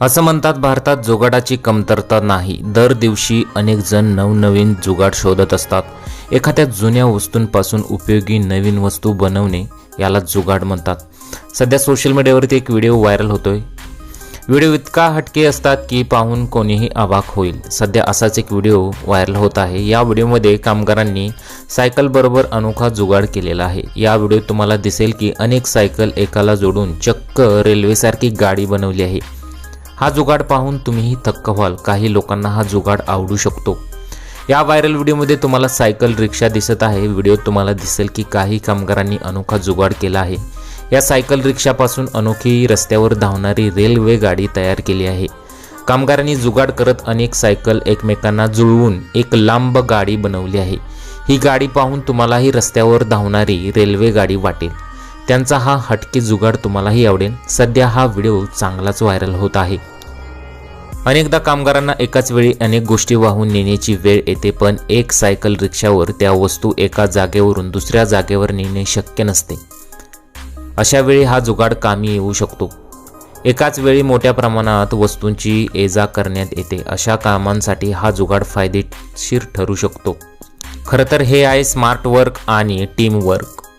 असं म्हणतात भारतात जुगाडाची कमतरता नाही. दर दिवशी अनेक जण नवनवीन जुगाड शोधत असतात. एखाद्या जुन्या वस्तूंपासून उपयोगी नवीन वस्तू बनवणे याला जुगाड म्हणतात. सध्या सोशल मीडियावरती एक व्हिडिओ व्हायरल होतोय. व्हिडिओ इतका हटके असतात की पाहून कोणीही अवाक होईल. सध्या असाच एक व्हिडिओ व्हायरल होत आहे. या व्हिडिओमध्ये कामगारांनी सायकल बरोबर अनोखा जुगाड केलेला आहे. या व्हिडिओत तुम्हाला दिसेल की अनेक सायकल एकाला जोडून चक्क रेल्वेसारखी गाडी बनवली आहे. हा जुगाड पाहून तुम्हीही थक्क व्हाल. काही लोकांना हा जुगाड आवडू शकतो. या व्हायरल व्हिडिओमध्ये तुम्हाला सायकल रिक्षा दिसत आहे. व्हिडिओत तुम्हाला दिसेल की काही कामगारांनी अनोखा जुगाड केला आहे. या सायकल रिक्षापासून अनोखी रस्त्यावर धावणारी रेल्वे गाडी तयार केली आहे. कामगारांनी जुगाड करत अनेक सायकल एकमेकांना जुळवून एक लांब गाडी बनवली आहे. ही गाडी पाहून तुम्हालाही रस्त्यावर धावणारी रेल्वे गाडी वाटेल. त्यांचा हा हटके जुगाड तुम्हालाही आवडेल. सध्या हा व्हिडिओ चांगलाच व्हायरल होत आहे. अनेकदा कामगारांना एकाच वेळी अनेक गोष्टी वाहून नेण्याची वेळ येते पण एक सायकल रिक्षावर त्या वस्तू एका जागेवरून दुसऱ्या जागेवर नेणे शक्य नसते. अशा वेळी हा जुगाड कामी येऊ शकतो. एकाच वेळी मोठ्या प्रमाणात वस्तूंची ये करण्यात येते अशा कामांसाठी हा जुगाड फायदेशीर ठरू शकतो. खरं तर हे आहे स्मार्ट वर्क आणि टीम वर्क.